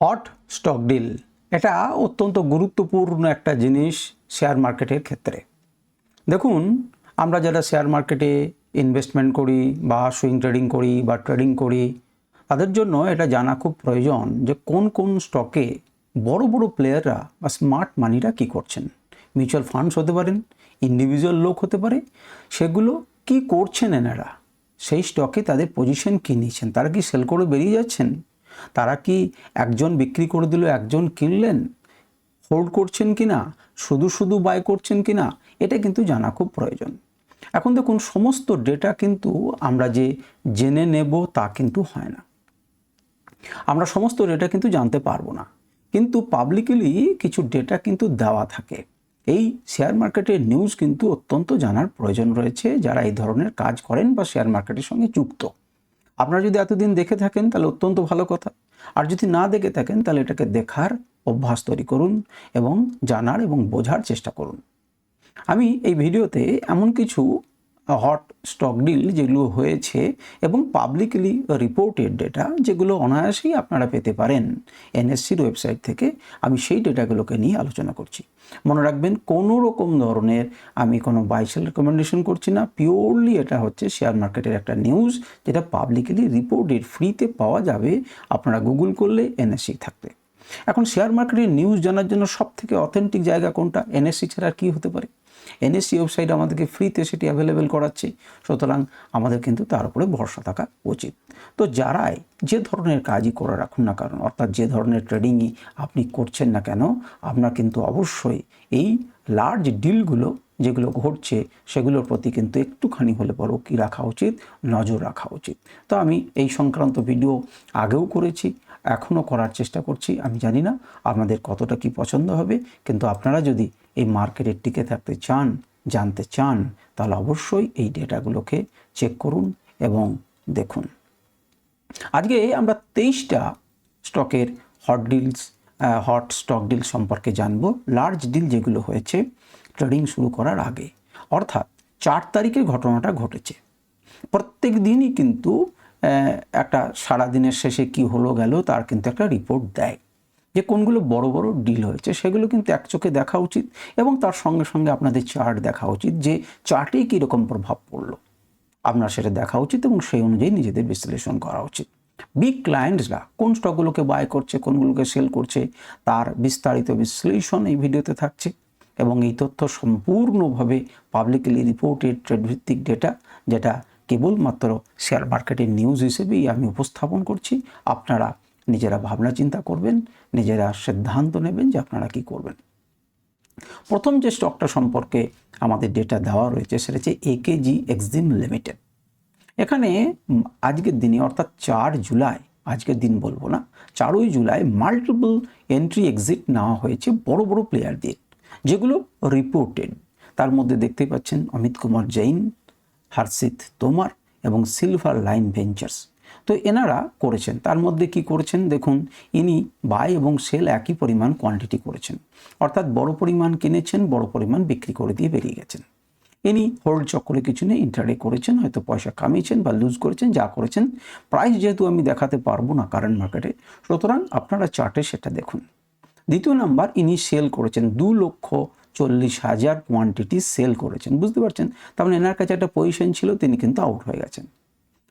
Hot stock deal. এটা অত্যন্ত গুরুত্বপূর্ণ একটা জিনিস শেয়ার মার্কেটের ক্ষেত্রে। দেখুন, আমরা যারা শেয়ার মার্কেটে ইনভেস্টমেন্ট করি বা সুইং ট্রেডিং করি বা ট্রেডিং করি, তাদের জন্য এটা জানা খুব প্রয়োজন যে কোন কোন স্টকে বড় বড় প্লেয়াররা বা স্মার্ট মানিরা কী করছেন। মিউচুয়াল ফান্ডস হতে পারেন ইন্ডিভিজুয়াল লোক হতে পারে, সেগুলো কি করছেন এনারা? সেই স্টকে তাদের পজিশন কী নিয়েছেন? তারা কি সেল করে বেরিয়ে যাচ্ছেন? তারা কি একজন বিক্রি করে দিল, একজন কিনলেন? হোল্ড করছেন কি না? শুধু শুধু বাই করছেন কি না? এটা কিন্তু জানা খুব প্রয়োজন। এখন দেখুন, সমস্ত ডেটা কিন্তু আমরা যে জেনে নেব তা কিন্তু হয় না। আমরা সমস্ত ডেটা কিন্তু জানতে পারব না। কিন্তু পাবলিকলি কিছু ডেটা কিন্তু দেওয়া থাকে। এই শেয়ার মার্কেটের নিউজ কিন্তু অত্যন্ত জানার প্রয়োজন রয়েছে যারা এই ধরনের কাজ করেন বা শেয়ার মার্কেটের সঙ্গে যুক্ত। আপনারা যদি এতদিন দেখে থাকেন, তাহলে অত্যন্ত ভালো কথা। আর যদি না দেখে থাকেন, তাহলে এটাকে দেখার, অভ্যাস তৈরি করুন এবং জানার এবং বোঝার চেষ্টা করুন। আমি এই ভিডিওতে এমন কিছু হট স্টক ডিল যেগুলো হয়েছে এবং পাবলিকলি রিপোর্টেড ডেটা যেগুলো অনায়াসেই আপনারা পেতে পারেন এনএসসির ওয়েবসাইট থেকে, আমি সেই ডেটাগুলোকে নিয়ে আলোচনা করছি। মনে রাখবেন কোনো রকম ধরনের আমি কোনো বাইসেল রেকমেন্ডেশন করছি না পিওরলি এটা হচ্ছে শেয়ার মার্কেটের একটা নিউজ যেটা পাবলিকলি রিপোর্টেড ফ্রিতে পাওয়া যাবে আপনারা গুগল করলে এনএসসি থাকবে। এখন শেয়ার মার্কেটের নিউজ জানার জন্য সব থেকে অথেন্টিক জায়গা কোনটা? এনএসসি ছাড়া আর কী হতে পারে? এনএসসি ওয়েবসাইট আমাদেরকে ফ্রিতে সেটি অ্যাভেলেবেল করাচ্ছে, সুতরাং আমাদের কিন্তু তার উপরে ভরসা থাকা উচিত। তো যারাই যে ধরনের কাজই করে রাখুন না কারণ অর্থাৎ যে ধরনের ট্রেডিংই আপনি করছেন না কেন, আপনার কিন্তু অবশ্যই এই লার্জ ডিলগুলো যেগুলো ঘটছে, সেগুলোর প্রতি কিন্তু একটুখানি হলে পরেও কী রাখা উচিত? নজর রাখা উচিত। তো আমি এই সংক্রান্ত ভিডিও আগেও করেছি, এখনও করার চেষ্টা করছি, আমি জানি না আপনাদের কতটা কি পছন্দ হবে, কিন্তু আপনারা যদি এই মার্কেটে টিকে থাকতে চান, জানতে চান, তাহলে অবশ্যই এই ডেটাগুলোকে চেক করুন এবং দেখুন। আজকে আমরা তেইশটা স্টকের hot deals hot stock deal সম্পর্কে জানব। লার্জ ডিল যেগুলো হয়েছে ট্রেডিং শুরু করার আগে। অর্থাৎ চার তারিখের ঘটনাটা ঘটেছে। প্রত্যেক দিনই কিন্তু একটা সারা দিনের শেষে কি হলো গেল, তার কিন্তু একটা রিপোর্ট দেয়। যে কোনগুলো বড় বড় ডিল হয়েছে সেগুলো কিন্তু এক চোখে দেখা উচিত এবং তার সঙ্গে সঙ্গে আপনাদের চার্ট দেখা উচিত যে চার্টে কীরকম প্রভাব পড়ল। আপনার সেটা দেখা উচিত এবং সেই অনুযায়ী নিজেদের বিশ্লেষণ করা উচিত। বিগ ক্লায়েন্টসরা কোন স্টকগুলোকে বাই করছে, কোনগুলোকে সেল করছে, তার বিস্তারিত বিশ্লেষণ এই ভিডিওতে থাকছে এবং এই তথ্য সম্পূর্ণভাবে পাবলিকলি রিপোর্টেড ট্রেড ভিত্তিক ডেটা যেটা কেবলমাত্র শেয়ার মার্কেটের নিউজ হিসেবেই আমি উপস্থাপন করছি। আপনারা নিজেরা ভাবনা চিন্তা করবেন, নিজেরা সিদ্ধান্ত নেবেন যে আপনারা কি করবেন। প্রথম যে স্টকটা সম্পর্কে আমাদের ডেটা দেওয়া রয়েছে সেটা হচ্ছে একেজি এক্সিম লিমিটেড এখানে আজকের দিনে অর্থাৎ চার জুলাই, আজকের দিন বলব না, চারই জুলাই মাল্টিপল এন্ট্রি এক্সিট নেওয়া হয়েছে বড় বড় প্লেয়ার দিয়ে যেগুলো রিপোর্টেড তার মধ্যে দেখতে পাচ্ছেন অমিত কুমার জৈন হার্ষিত তোমার এবং সিলভার লাইন ভেঞ্চার্স তো এনারা করেছেন। তার মধ্যে কি করেছেন? দেখুন, ইনি বাই এবং সেল একই পরিমাণ কোয়ান্টিটি করেছেন। অর্থাৎ বড় পরিমাণ কিনেছেন, বড় পরিমাণ বিক্রি করে দিয়ে বেরিয়ে গেছেন। ইনি হোল্ড চক্করে কিছু নেই ইন্টারে করেছেন, হয়তো পয়সা কামিয়েছেন বা লুজ করেছেন, যা করেছেন। প্রাইস যেহেতু আমি দেখাতে পারব না কারেন্ট মার্কেটে সুতরাং আপনারা চার্টে সেটা দেখুন। দ্বিতীয় নাম্বার ইনি সেল করেছেন। দু লক্ষ চল্লিশ হাজার কোয়ান্টিটি সেল করেছেন। বুঝতে পারছেন? তার মানে এনার কাছে একটা পজিশন ছিল, তিনি কিন্তু আউট হয়ে গেছেন।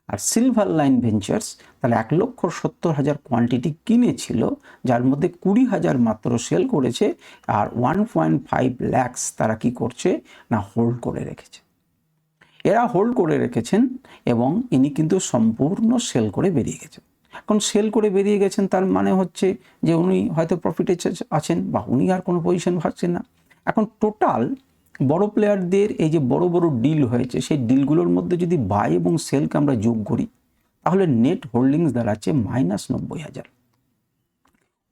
আর সিলভার লাইন ভেঞ্চার্স তাহলে এক লক্ষ সত্তর হাজার কোয়ান্টিটি কিনেছিল, যার মধ্যে কুড়ি হাজার মাত্র সেল করেছে আর ওয়ান পয়েন্ট ফাইভ ল্যাক্স তারা কি করছে না হোল্ড করে রেখেছে। এরা হোল্ড করে রেখেছেন এবং ইনি কিন্তু সম্পূর্ণ সেল করে বেরিয়ে গেছেন। এখন সেল করে বেরিয়ে গেছেন তার মানে হচ্ছে যে উনি হয়তো প্রফিটে আছেন বা উনি আর কোনো পজিশন ভাবছেন না। এখন টোটাল বড় প্লেয়ারদের এই যে বড় বড় ডিল হয়েছে, সেই ডিলগুলোর মধ্যে যদি বাই এবং সেলকে আমরা যোগ করি, তাহলে নেট হোল্ডিংস দাঁড়াচ্ছে মাইনাস নব্বই হাজার।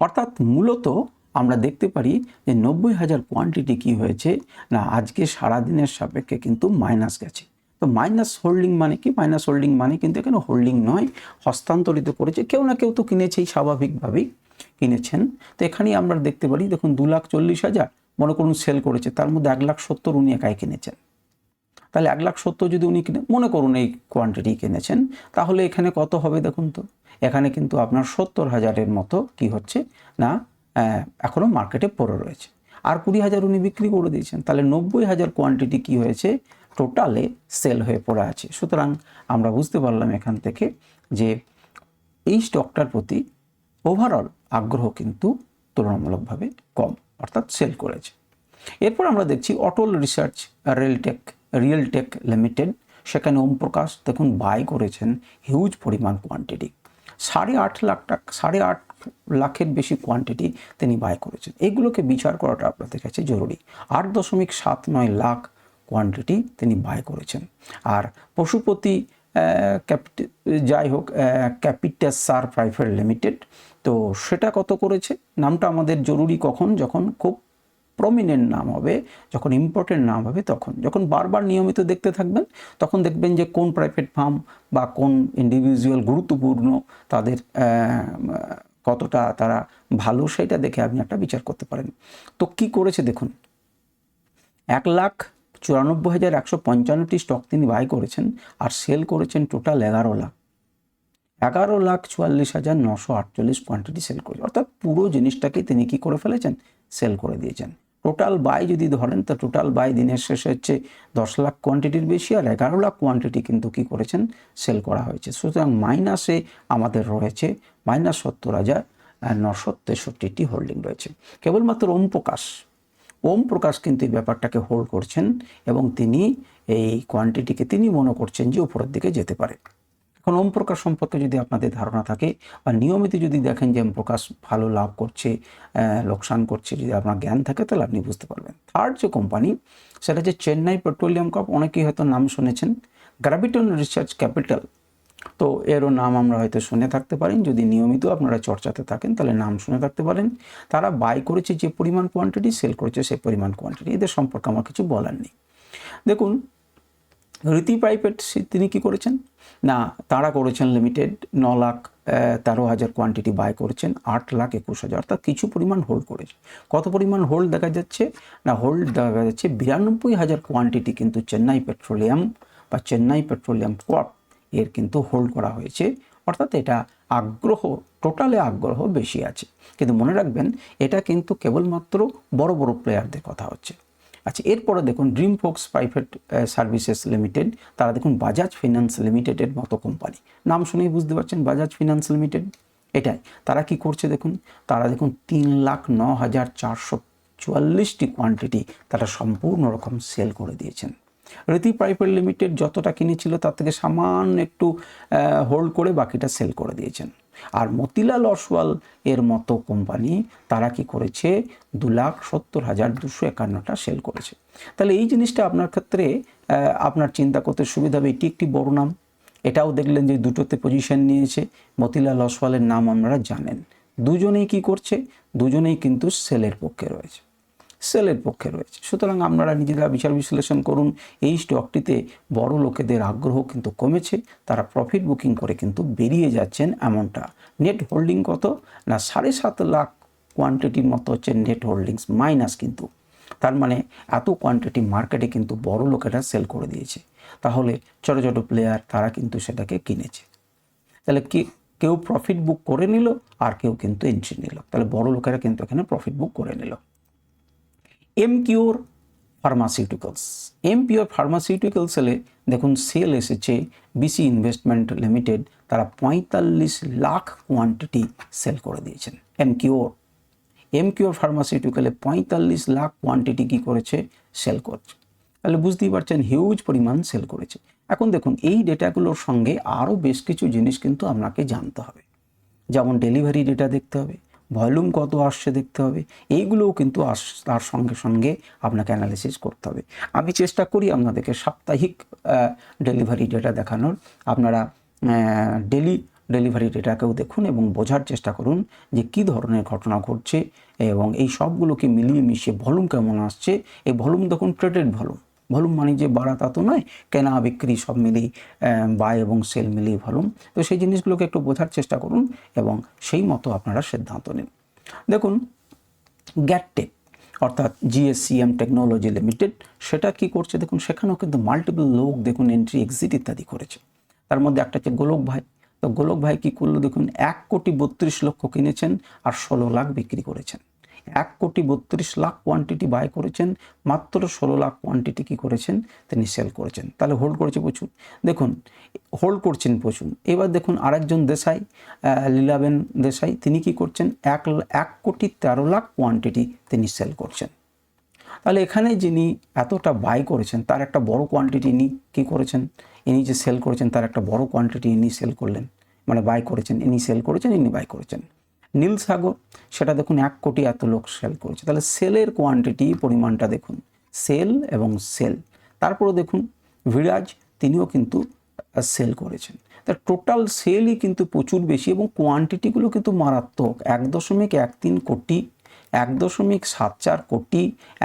অর্থাৎ মূলত আমরা দেখতে পারি যে নব্বই হাজার কোয়ান্টিটি কি হয়েছে? না, আজকে সারাদিনের সাপেক্ষে কিন্তু মাইনাস গেছে। তো মাইনাস হোল্ডিং মানে কি? মাইনাস হোল্ডিং মানে কিন্তু এখানে হোল্ডিং নয়, হস্তান্তরিত করেছে। কেউ না কেউ তো কিনেছেই, স্বাভাবিকভাবেই কিনেছেন। তো এখানেই আমরা দেখতে পারি, দেখুন, দু লাখ চল্লিশ হাজার। মনে করুন সেল করেছে, তার মধ্যে এক লাখ সত্তর উনি একাই কিনেছেন। তাহলে এক লাখ সত্তর যদি উনি কিনে, মনে করুন এই কোয়ান্টিটি কিনেছেন, তাহলে এখানে কত হবে দেখুন তো? এখানে কিন্তু আপনার সত্তর হাজারের মতো কি হচ্ছে? না এখনও মার্কেটে পড়ে রয়েছে। আর কুড়ি হাজার উনি বিক্রি করে দিয়েছেন, তাহলে নব্বই হাজার কোয়ান্টিটি কি হয়েছে? টোটালে সেল হয়ে পড়ে আছে। সুতরাং আমরা বুঝতে পারলাম এখান থেকে যে এই স্টকটার প্রতি ওভারঅল আগ্রহ কিন্তু তুলনামূলকভাবে কম। অর্থাৎ সেল করেছে। এরপর আমরা দেখছি Atal research Realtech Realtech limited, সেখানে ওম প্রকাশ দেখুন বাই করেছেন হিউজ পরিমাণ কোয়ান্টিটি সাড়ে আট লাখ টাকা, সাড়ে আট লাখের বেশি কোয়ান্টিটি তিনি বাই করেছেন। এগুলোকে বিচার করাটা আপনাদের কাছে জরুরি। আট দশমিক সাত নয় লাখ কোয়ান্টিটি তিনি বাই করেছেন। আর পশুপতি যাই হোক ক্যাপিটাস সার প্রাইভেট লিমিটেড। তো সেটা কত করেছে? নামটা আমাদের জরুরি কখন? যখন খুব প্রমিনেন্ট নাম হবে, যখন ইম্পর্টেন্ট নাম হবে তখন। যখন বারবার নিয়মিত দেখতে থাকবেন, তখন দেখবেন যে কোন প্রাইভেট ফার্ম বা কোন ইন্ডিভিজুয়াল গুরুত্বপূর্ণ, তাদের কতটা তারা ভালো সেটা দেখে আপনি একটা বিচার করতে পারেন। তো কি করেছে দেখুন? এক লাখ চুরানব্বই হাজার একশো পঞ্চান্নটি স্টক তিনি বাই করেছেন আর সেল করেছেন টোটাল এগারো লাখ। এগারো লাখ চুয়াল্লিশ হাজার নশো আটচল্লিশ কোয়ান্টিটি সেল করেছে অর্থাৎ পুরো জিনিসটাকে তিনি কি করে ফেলেছেন? সেল করে দিয়েছেন। টোটাল বাই যদি ধরেন, তো টোটাল বাই দিনের শেষে হচ্ছে দশ লাখ কোয়ান্টিটির বেশি আর এগারো লাখ কোয়ান্টিটি কিন্তু কি করেছেন? সেল করা হয়েছে। সুতরাং মাইনাসে আমাদের রয়েছে মাইনাস সত্তর হাজার নশো তেষট্টিটি হোল্ডিং রয়েছে। কেবলমাত্র ওম প্রকাশ। ওম প্রকাশ কিন্তু এই ব্যাপারটাকে হোল্ড করছেন এবং তিনি এই কোয়ান্টিটিকে তিনি মনে করছেন যে উপরের দিকে যেতে পারে। এখন ওম প্রকাশ সম্পর্কে যদি আপনাদের ধারণা থাকে বা নিয়মিত যদি দেখেন যে ওম প্রকাশ ভালো লাভ করছে লোকসান করছে, যদি আপনার জ্ঞান থাকে তাহলে আপনি বুঝতে পারবেন। থার্ড যে কোম্পানি সেটা হচ্ছে চেন্নাই পেট্রোলিয়াম কাপ, অনেকেই হয়তো নাম শুনেছেন। গ্র্যাভিটন রিসার্চ ক্যাপিটাল তো এরও নাম আমরা হয়তো শুনে থাকতে পারেন। যদি নিয়মিত আপনারা চর্চাতে থাকেন, তাহলে নাম শুনে থাকতে পারেন। তারা বাই করেছে যে পরিমাণ কোয়ান্টিটি সেল করেছে সেই পরিমাণ কোয়ান্টিটি এদের সম্পর্কে আমার কিছু বলার নেই। দেখুন, রীতি প্রাইভেট তিনি কি করেছেন? না, তারা করেছেন লিমিটেড ন লাখ তেরো হাজার কোয়ান্টিটি বাই করেছেন, আট লাখ একুশ হাজার। অর্থাৎ কিছু পরিমাণ হোল্ড করেছে। কত পরিমাণ হোল্ড দেখা যাচ্ছে? না হোল্ড দেখা যাচ্ছে বিরানব্বই হাজার কোয়ান্টিটি কিন্তু চেন্নাই পেট্রোলিয়াম বা চেন্নাই পেট্রোলিয়াম কর্প এর কিন্তু হোল্ড করা হয়েছে। অর্থাৎ এটা আগ্রহ টোটালে আগ্রহ বেশি আছে। কিন্তু মনে রাখবেন, এটা কিন্তু কেবলমাত্র বড় বড় প্লেয়ারদের কথা হচ্ছে। আচ্ছা এরপরে দেখুন dream folks private services limited তারা দেখুন বাজাজ ফিনান্স লিমিটেডের মতো কোম্পানি নাম শুনেই বুঝতে পারছেন বাজাজ ফিনান্স লিমিটেড এটাই। তারা কি করছে দেখুন? তারা দেখুন তিন লাখ ন হাজার চারশো চুয়াল্লিশটি কোয়ান্টিটি তারা সম্পূর্ণ রকম সেল করে দিয়েছেন। রীতি প্রাইভেট লিমিটেড যতটা কিনেছিল তার থেকে সামান্য একটু হোল্ড করে বাকিটা সেল করে দিয়েছেন। আর মতিলাল অসওয়াল এর মতো কোম্পানি তারা কি করেছে? দু লাখ সত্তর হাজার দুশো একান্নটা সেল করেছে। তাহলে এই জিনিসটা আপনার ক্ষেত্রে আপনার চিন্তা করতে সুবিধা হবে। এটি একটি বড় নাম। এটাও দেখলেন যে দুটোতে পজিশন নিয়েছে। মতিলাল অসওয়ালের নাম আপনারা জানেন। দুজনেই কি করছে? দুজনেই কিন্তু সেলের পক্ষে রয়েছে। সেলের পক্ষে রয়েছে। সুতরাং আপনারা নিজেরা বিচার বিশ্লেষণ করুন। এই স্টকটিতে বড় লোকেদের আগ্রহ কিন্তু কমেছে, তারা প্রফিট বুকিং করে কিন্তু বেরিয়ে যাচ্ছেন এমনটা। নেট হোল্ডিং কত? না, সাড়ে সাত লাখ কোয়ান্টিটির মতো হচ্ছে নেট হোল্ডিংস মাইনাস কিন্তু। তার মানে এত কোয়ান্টিটি মার্কেটে কিন্তু বড় লোকেরা সেল করে দিয়েছে। তাহলে ছোটো ছোটো প্লেয়ার তারা কিন্তু সেটাকে কিনেছে। তাহলে কি কেউ প্রফিট বুক করে নিল আর কেউ কিন্তু এন্ট্রি নিল। তাহলে বড় লোকেরা কিন্তু এখানে প্রফিট বুক করে নিল। এমকিউর ফার্মাসিউটিক্যালস এমপিওর ফার্মাসিউটিক্যালসে দেখুন সেল এসেছে বিসি ইনভেস্টমেন্ট লিমিটেড তারা পঁয়তাল্লিশ লাখ কোয়ান্টিটি সেল করে দিয়েছেন। এমকিওর এমকিওর ফার্মাসিউটিক্যালে পঁয়তাল্লিশ লাখ কোয়ান্টিটি কী করেছে? সেল করছে। তাহলে বুঝতেই পারছেন হিউজ পরিমাণ সেল করেছে। এখন দেখুন এই ডেটাগুলোর সঙ্গে আরও বেশ কিছু জিনিস কিন্তু আপনাকে জানতে হবে। যেমন ডেলিভারি ডেটা দেখতে হবে ভলিউম কত আসছে দেখতে হবে। এইগুলোও কিন্তু আস, তার সঙ্গে সঙ্গে আপনাকে অ্যানালিসিস করতে হবে। আমি চেষ্টা করি আপনাদেরকে সাপ্তাহিক ডেলিভারি ডেটা দেখানোর। আপনারা ডেলি ডেলিভারি ডেটাকেও দেখুন এবং বোঝার চেষ্টা করুন যে কী ধরনের ঘটনা ঘটছে এবং এই সবগুলোকে মিলিয়ে মিশিয়ে ভলিউম কেমন আসছে। এই ভলিউম দেখুন ট্রেডেড ভলিউম ভলিউম মানে যে বাড়া তা তো নয়, কেনা বিক্রি সব মিলিয়ে বাই এবং সেল মিলিয়ে ভলিউম তো সেই জিনিসগুলোকে একটু বোঝার চেষ্টা করুন এবং সেই মতো আপনারা সিদ্ধান্ত নিন। দেখুন গ্যাটটেক অর্থাৎ জিএসসিএম টেকনোলজি লিমিটেড, সেটা কি করছে? দেখুন, সেখানেও কিন্তু মাল্টিপল লোক, দেখুন এন্ট্রি এক্সিট ইত্যাদি করেছে। তার মধ্যে একটা হচ্ছে গোলক ভাই। তো গোলক ভাই কী করল? দেখুন, এক কোটি বত্রিশ লক্ষ কিনেছেন আর ষোলো লাখ বিক্রি করেছেন। এক কোটি বত্রিশ লাখ কোয়ান্টিটি বাই করেছেন, মাত্র ষোলো লাখ কোয়ান্টিটি কি করেছেন? তিনি সেল করেছেন। তাহলে হোল্ড করেছে প্রচুর। দেখুন হোল্ড করছেন প্রচুর। এবার দেখুন আরেকজন দেশাই লীলাবেন দেশাই, তিনি কি করছেন? এক এক কোটি তেরো লাখ কোয়ান্টিটি তিনি সেল করছেন। তাহলে এখানে যিনি এতটা বাই করেছেন, তার একটা বড় কোয়ান্টিটি ইনি কী করেছেন? ইনি যে সেল করেছেন, তার একটা বড় কোয়ান্টিটি ইনি সেল করলেন। মানে বাই করেছেন, ইনি সেল করেছেন, ইনি বাই করেছেন। নীল সাগর, সেটা দেখুন এক কোটি এত লোক সেল করেছে। তাহলে সেলের কোয়ান্টিটি পরিমাণটা দেখুন। সেল এবং সেল তারপরে দেখুন ভিরাজ তিনিও কিন্তু সেল করেছেন। তা টোটাল সেলই কিন্তু প্রচুর বেশি এবং কোয়ান্টিটিগুলো কিন্তু মারাত্মক। এক দশমিক এক তিন কোটি এক দশমিক সাত চার কোটি,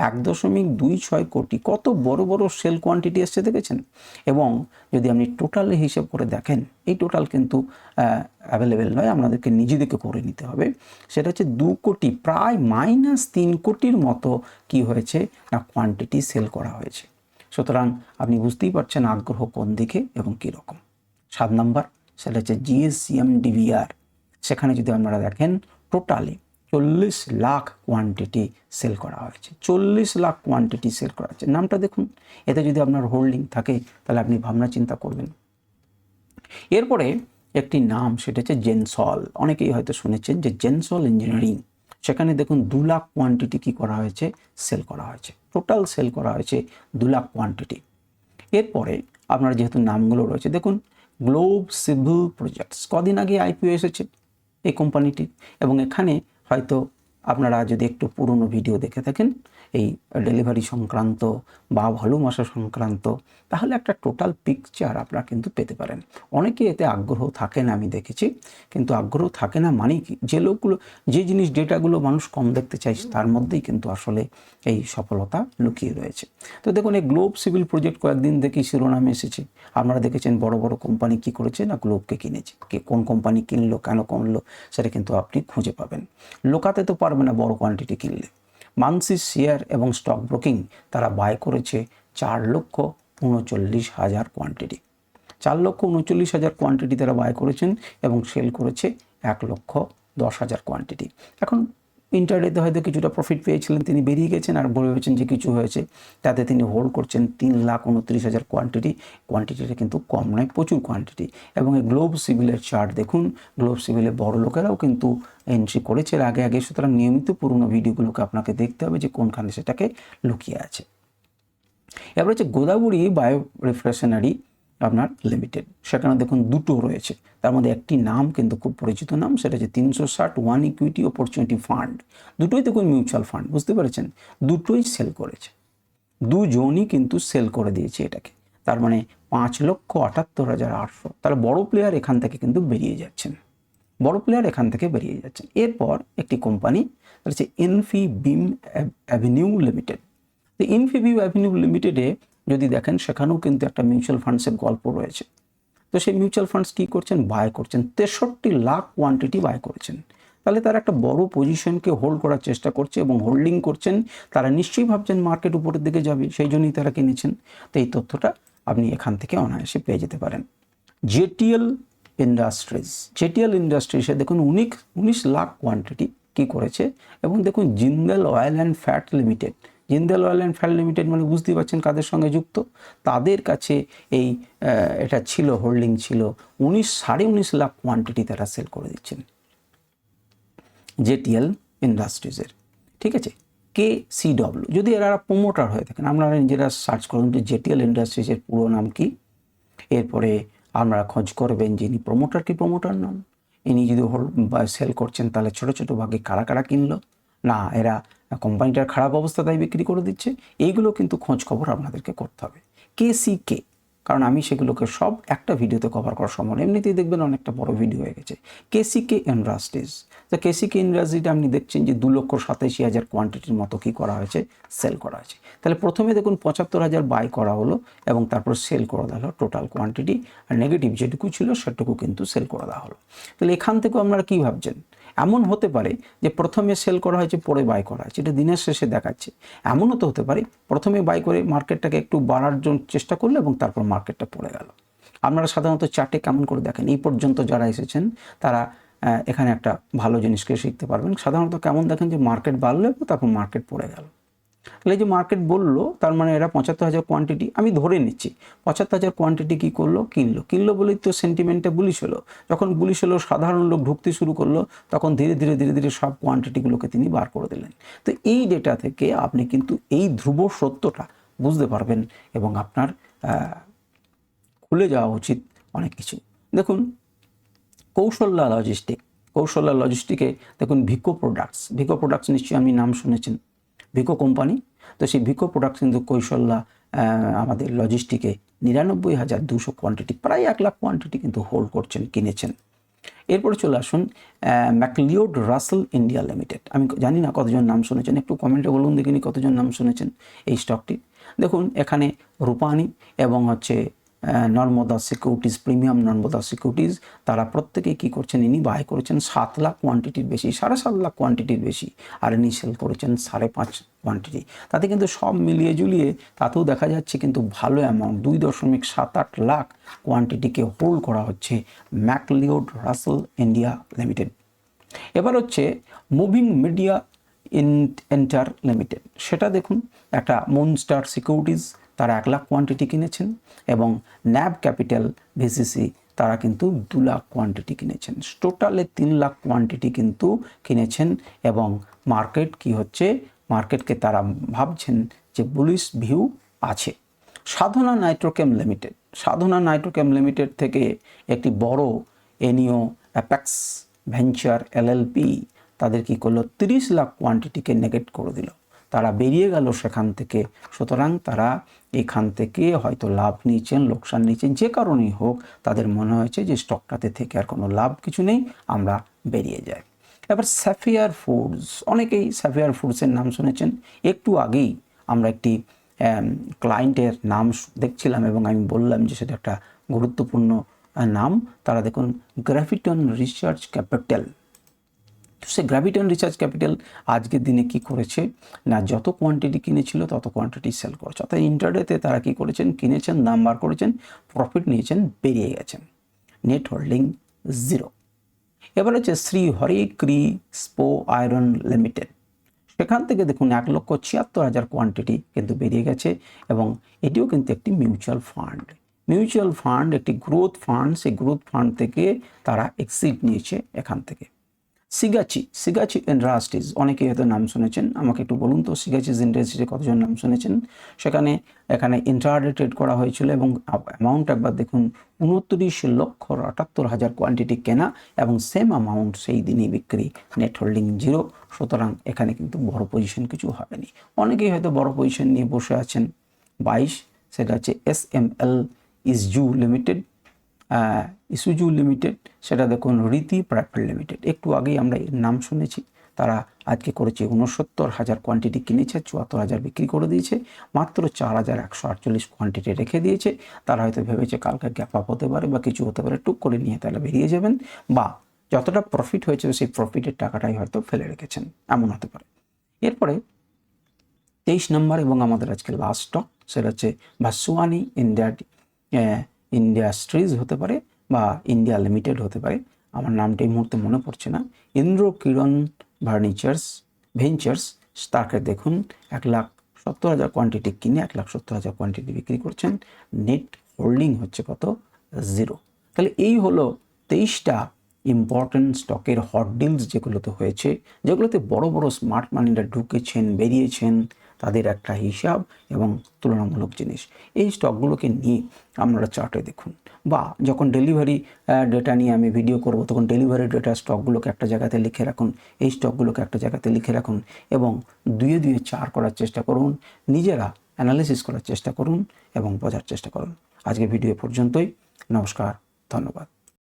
এক দশমিক দুই ছয় কোটি, কত বড় বড় সেল কোয়ান্টিটি এসছে দেখেছেন? এবং যদি আপনি টোটাল হিসেব করে দেখেন, এই টোটাল কিন্তু অ্যাভেলেবেল নয়, আপনাদেরকে নিজেদেরকে করে নিতে হবে। সেটা হচ্ছে দু কোটি, প্রায় মাইনাস তিন কোটির মতো কি হয়েছে? না কোয়ান্টিটি সেল করা হয়েছে। সুতরাং আপনি বুঝতেই পারছেন আগ্রহ কোন দিকে এবং কী রকম। সাত নাম্বার, সেটা হচ্ছে জিএসসিএম ডিভিআর সেখানে যদি আপনারা দেখেন টোটালি চল্লিশ লাখ কোয়ান্টিটি সেল করা হয়েছে। চল্লিশ লাখ কোয়ান্টিটি সেল করা হয়েছে। নামটা দেখুন। এতে যদি আপনার হোল্ডিং থাকে, তাহলে আপনি ভাবনা চিন্তা করবেন। এরপরে একটি নাম, সেটা হচ্ছে জেনসল অনেকেই হয়তো শুনেছেন যে জেনসল ইঞ্জিনিয়ারিং সেখানে দেখুন দু লাখ কোয়ান্টিটি কী করা হয়েছে? সেল করা হয়েছে। টোটাল সেল করা হয়েছে দু লাখ কোয়ান্টিটি এরপরে আপনার যেহেতু নামগুলো রয়েছে, দেখুন গ্লোব সিভিল প্রজেক্টস কদিন আগে আইপিও এসেছে এই কোম্পানিটির এবং এখানে হয়তো আপনারা যদি একটু পুরনো ভিডিও দেখে থাকেন এই ডেলিভারি সংক্রান্ত বা ভলিউম আসা সংক্রান্ত, তাহলে একটা টোটাল পিকচার আপনারা কিন্তু পেতে পারেন। অনেকে এতে আগ্রহ থাকে না আমি দেখেছি। কিন্তু আগ্রহ থাকে না মানে কি? যে লোকগুলো, যে জিনিস ডেটাগুলো মানুষ কম দেখতে চাইছে তার মধ্যেই কিন্তু আসলে এই সফলতা লুকিয়ে রয়েছে। তো দেখুন, এই গ্লোব সিভিল প্রজেক্ট কয়েকদিন দেখি শিরোনামে এসেছে। আপনারা দেখেছেন বড় বড় কোম্পানি কি করেছে না গ্লোবকে কিনেছে? কে কোন কোম্পানি কিনলো, কেন কিনলো, সেটা কিন্তু আপনি খুঁজে পাবেন। লোকাতে তো পারবে না বড় কোয়ান্টিটি কিনলে। মানসি শেয়ার এবং স্টক ব্রোকিং তারা বাই করেছে চার লক্ষ উনচল্লিশ হাজার কোয়ান্টিটি চার লক্ষ উনচল্লিশ হাজার কোয়ান্টিটি তারা বাই করেছেন এবং সেল করেছে এক লক্ষ দশ হাজার কোয়ান্টিটি এখন ইন্টারডেতে হয়তো কিছুটা প্রফিট পেয়েছিলেন, তিনি বেরিয়ে গেছেন আর বলে ভেবেছেন যে কিছু হয়েছে। তাতে তিনি হোল্ড করছেন তিন লাখ উনত্রিশ হাজার কোয়ান্টিটি কোয়ান্টিটিটা কিন্তু কম নয়, প্রচুর কোয়ান্টিটি এবং এই গ্লোব সিভিলের চার্ট দেখুন গ্লোব সিভিলে বড় লোকেরাও কিন্তু এন্ট্রি করেছে আগে আগে। সুতরাং নিয়মিত পুরনো ভিডিওগুলোকে আপনাকে দেখতে হবে যে কোনখানে সেটাকে লুকিয়ে আছে। এবার হচ্ছে গোদাবরী বায়ো রিফ্রেশনারি আপনার লিমিটেড সেখানে দেখুন দুটো রয়েছে। তার মধ্যে একটি নাম কিন্তু খুব পরিচিত নাম, সেটা হচ্ছে তিনশো ষাট ওয়ান ইকুইটি অপরচুনিটি ফান্ড দুটোই দেখুন মিউচুয়াল ফান্ড বুঝতে পেরেছেন? দুটোই সেল করেছে। দুজনই কিন্তু সেল করে দিয়েছে এটাকে। তার মানে পাঁচ লক্ষ আটাত্তর হাজার আটশো। তাহলে বড় প্লেয়ার এখান থেকে কিন্তু বেরিয়ে যাচ্ছেন। বড় প্লেয়ার এখান থেকে বেরিয়ে যাচ্ছেন। এরপর একটি কোম্পানি হচ্ছে এনফি বিম অ্যাভিনিউ লিমিটেড তো ইনফিভিউ অ্যাভিনিউ লিমিটেডে যদি দেখেন, সেখানেও কিন্তু একটা মিউচুয়াল ফান্ডসের গল্প রয়েছে। তো সেই মিউচুয়াল ফান্ডস কী করছেন? বাই করছেন। তেষট্টি লাখ কোয়ান্টিটি বাই করেছেন। তাহলে তারা একটা বড় পজিশনকে হোল্ড করার চেষ্টা করছে এবং হোল্ডিং করছেন। তারা নিশ্চয়ই ভাবছেন মার্কেট উপরের দিকে যাবে, সেই জন্যই তারা কিনেছেন। তো এই তথ্যটা আপনি এখান থেকে অনায়াসে পেয়ে যেতে পারেন। জেটিএল ইন্ডাস্ট্রিজ। জেটিএল ইন্ডাস্ট্রিজে দেখুন উনিশ উনিশ লাখ কোয়ান্টিটি কী করেছে। এবং দেখুন, Jindal oil and fat limited Jindal oil and fat limited মানে বুঝতেই পারছেন কাদের সঙ্গে যুক্ত? তাদের কাছে এই এটা ছিল হোল্ডিং ছিল। উনিশ, সাড়ে উনিশ লাখ কোয়ান্টিটি তারা সেল করে দিচ্ছেন। জেটিএল ইন্ডাস্ট্রিজের ঠিক আছে? কে সি ডব্লিউ যদি এরা প্রোমোটার হয়ে থাকেন, আপনারা নিজেরা সার্চ করুন যে জেটিএল ইন্ডাস্ট্রিজের পুরো নাম কি। এরপরে আপনারা খোঁজ করবেন যে ইনি প্রোমোটার কি প্রোমোটার নন। ইনি যদি হোল্ড সেল করছেন, তাহলে ছোটো ছোটো ভাগে কারা কারা কিনলো। না, এরা কোম্পানিটার খারাপ অবস্থা তাই বিক্রি করে দিচ্ছে। এইগুলো কিন্তু খোঁজ খবর আপনাদেরকে করতে হবে। K C K? কারণ আমি সেগুলোকে সব একটা ভিডিওতে কভার করা সম্ভব এমনিতেই দেখবেন অনেকটা বড় ভিডিও হয়ে গেছে। KCK industries? তো কেসিকে ইন্ডাস্ট্রিটা আপনি দেখছেন যে দু লক্ষ সাতাশি হাজার কোয়ান্টিটির মতো কী করা হয়েছে? সেল করা হয়েছে। তাহলে প্রথমে দেখুন পঁচাত্তর হাজার বাই করা হলো এবং তারপর সেল করে দেওয়া হলো টোটাল কোয়ান্টিটি আর নেগেটিভ যেটুকু ছিল সেটুকু কিন্তু সেল করে দেওয়া হলো। তাহলে এখান থেকেও আপনারা কী ভাবছেন? এমন হতে পারে যে প্রথমে সেল করা হয়েছে, পরে বাই করা হয়েছে। এটা দিনের শেষে দেখাচ্ছে। এমনও তো হতে পারে, প্রথমে বাই করে মার্কেটটাকে একটু বাড়ার জন্য চেষ্টা করল এবং তারপর মার্কেটটা পড়ে গেল। আপনারা সাধারণত চার্টে কেমন করে দেখেন? এই পর্যন্ত যারা এসেছেন, তারা এখানে একটা ভালো জিনিসকে শিখতে পারবেন। সাধারণত কেমন দেখেন যে মার্কেট বাড়লো তারপর মার্কেট পড়ে গেল। তাহলে যে মার্কেট বলল, তার মানে এরা পঁচাত্তর হাজার কোয়ান্টিটি আমি ধরে নিচ্ছি, পঁচাত্তর হাজার কোয়ান্টিটি কী করল? কিনলো। কিনলো বলেই তো সেন্টিমেন্টটা বুলিশ হলো। যখন বুলিশ হলো, সাধারণ লোক ঢুকতে শুরু করল, তখন ধীরে ধীরে ধীরে ধীরে সব কোয়ান্টিটিগুলোকে তিনি বার করে দিলেন। তো এই ডেটা থেকে আপনি কিন্তু এই ধ্রুব সত্যটা বুঝতে পারবেন এবং আপনার খুলে যাওয়া উচিত অনেক কিছু। দেখুন, কৌশল্যা লজিস্টিক কৌশল্যা লজিস্টিকে দেখুন, ভিকো প্রোডাক্টস ভিকো প্রোডাক্টস নিশ্চয়ই আমি নাম শুনেছেন। ভিকো কোম্পানি। তো সেই ভিকো প্রোডাক্টস কিন্তু কৌশল্যা আমাদের লজিস্টিকে নিরানব্বই হাজার দুশো কোয়ান্টিটি প্রায় এক লাখ কোয়ান্টিটি কিন্তু হোল্ড করছেন, কিনেছেন। এরপরে চলে আসুন ম্যাকলিওড রাসেল ইন্ডিয়া লিমিটেড। আমি জানি না কতজন নাম শুনেছেন, একটু কমেন্টে বলুন, দেখিনি কতজন নাম শুনেছেন এই স্টকটি দেখুন, এখানে রূপানি এবং হচ্ছে Narmada securities, premium Narmada securities, তারা প্রত্যেকেই কী করছেন, ইনি বাই করেছেন সাত লাখ কোয়ান্টিটির বেশি, সাড়ে সাত লাখ কোয়ান্টিটির বেশি, আর ইনি সেল করেছেন সাড়ে পাঁচ কোয়ান্টিটি তাতে কিন্তু সব মিলিয়ে জুলিয়ে তাতেও দেখা যাচ্ছে কিন্তু ভালো অ্যামাউন্ট দুই দশমিক সাত আট লাখ কোয়ান্টিটিকে হোল্ড করা হচ্ছে ম্যাকলিওড রাসেল ইন্ডিয়া লিমিটেড। এবার হচ্ছে moving media in enter limited. সেটা দেখুন, একটা মুনস্টার সিকিউরিটিজ তারা এক লাখ কোয়ান্টিটি কিনেছেন এবং ন্যাব ক্যাপিটাল ভিসিসি তারা কিন্তু দু লাখ কোয়ান্টিটি কিনেছেন। টোটালে তিন লাখ কোয়ান্টিটি কিন্তু কিনেছেন এবং মার্কেট কি হচ্ছে? মার্কেটকে তারা ভাবছেন যে বুলিশ ভিউ আছে। সাধনা নাইট্রোকেম লিমিটেড সাধনা নাইট্রোকেম লিমিটেড থেকে একটি বড় এনিও অ্যাপেক্স ভেঞ্চার এলএলপি তাদের কি করল? তিরিশ লাখ কোয়ান্টিটিকে নেগেট করে দিল। তারা বেরিয়ে গেল সেখান থেকে। সুতরাং তারা এখান থেকে হয়তো লাভ নিয়েছেন, লোকসান নিয়েছেন, যে কারণেই হোক তাদের মনে হয়েছে যে স্টকটাতে থেকে আর কোনো লাভ কিছু নেই, আমরা বেরিয়ে যাই। এবার স্যাফিয়ার ফুডস অনেকেই স্যাফিয়ার ফুডসের নাম শুনেছেন। একটু আগেই আমরা একটি ক্লায়েন্টের নাম দেখছিলাম এবং আমি বললাম যে সেটা একটা গুরুত্বপূর্ণ নাম। তারা দেখুন গ্রাফিটন রিসার্চ ক্যাপিটাল তো সে গ্র্যাভিটন রিচার্জ ক্যাপিটাল আজকের দিনে কি করেছে? না, যত কোয়ান্টিটি কিনেছিল, তত কোয়ান্টিটি সেল করেছে। অর্থাৎ ইন্টারডেতে তারা কি করেছেন? কিনেছেন দাম বার করেছেন প্রফিট নিয়েছেন, বেরিয়ে গেছেন। নেট হোল্ডিং জিরো এবার হচ্ছে শ্রী হরি ক্রি স্পো আয়রন লিমিটেড। সেখান থেকে দেখুন, এক লক্ষ ছিয়াত্তর হাজার কোয়ান্টিটি কিন্তু বেরিয়ে গেছে এবং এটিও কিন্তু একটি মিউচুয়াল ফান্ড মিউচুয়াল ফান্ড একটি গ্রোথ ফান্ড সেই গ্রোথ ফান্ড থেকে তারা এক্সিট নিয়েছে এখান থেকে। সিগাচি সিগাচি ইন্ডাস্ট্রিজ অনেকেই হয়তো নাম শুনেছেন, আমাকে একটু বলুন তো সিগাচিজ ইন্ডাস্ট্রিজে কতজন নাম শুনেছেন? সেখানে, এখানে ইন্টারডে ট্রেড করা হয়েছিল এবং অ্যামাউন্ট একবার দেখুন, উনত্রিশ লক্ষ আটাত্তর হাজার কোয়ান্টিটি কেনা এবং সেম অ্যামাউন্ট সেই দিনই বিক্রি নেট হোল্ডিং জিরো সুতরাং এখানে কিন্তু বড় পজিশন কিছু হয়নি। অনেকেই হয়তো বড় পজিশন নিয়ে বসে আছেন। বাইশ, সেটা হচ্ছে S M L Isuzu limited Isuzu limited সেটা দেখুন রীতি প্রাইভেট লিমিটেড একটু আগেই আমরা এর নাম শুনেছি। তারা আজকে করেছে উনসত্তর হাজার কোয়ান্টিটি কিনেছে, চুয়াত্তর হাজার বিক্রি করে দিয়েছে, মাত্র চার হাজার একশো আটচল্লিশ কোয়ান্টিটি রেখে দিয়েছে। তারা হয়তো ভেবেছে কালকে গ্যাপ আপ হতে পারে বা কিছু হতে পারে, টুক করে নিয়ে তাহলে বেরিয়ে যাবেন বা যতটা প্রফিট হয়েছে সেই প্রফিটের টাকাটাই হয়তো ফেলে রেখেছেন। এমন হতে পারে। এরপরে তেইশ নম্বর এবং আমাদের আজকে লাস্ট স্টক সেটা হচ্ছে ভাসুয়ানি ইন্ডিয়া ইন্ডাস্ট্রিজ হতে পারে বা ইন্ডিয়া লিমিটেড হতে পারে। আমার নামটা এই মুহূর্তে মনে পড়ছে না। ইন্দ্র কিরণ ভার্নিচার্স ভেঞ্চার্স তাকে দেখুন, এক লাখ সত্তর হাজার কোয়ান্টিটি কিনে এক লাখ সত্তর হাজার কোয়ান্টিটি বিক্রি করছেন। নেট হোল্ডিং হচ্ছে কত? জিরো তাহলে এই হলো তেইশটা ইম্পর্ট্যান্ট স্টকের হট ডিলস যেগুলোতে হয়েছে, যেগুলোতে বড় বড় স্মার্ট মানিরা ঢুকেছেন, বেরিয়েছেন। তাদের একটা হিসাব এবং তুলনামূলক জিনিস। এই স্টকগুলোকে নিয়ে আপনারা চার্টে দেখুন বা যখন ডেলিভারি ডেটা নিয়ে আমি ভিডিও করব, তখন ডেলিভারি ডেটা স্টকগুলোকে একটা জায়গাতে লিখে রাখুন, এই স্টকগুলোকে একটা জায়গাতে লিখে রাখুন এবং দুয়ে দুয়ে চার করার চেষ্টা করুন, নিজেরা অ্যানালিসিস করার চেষ্টা করুন এবং বোঝার চেষ্টা করুন। আজকে ভিডিও পর্যন্তই, নমস্কার, ধন্যবাদ।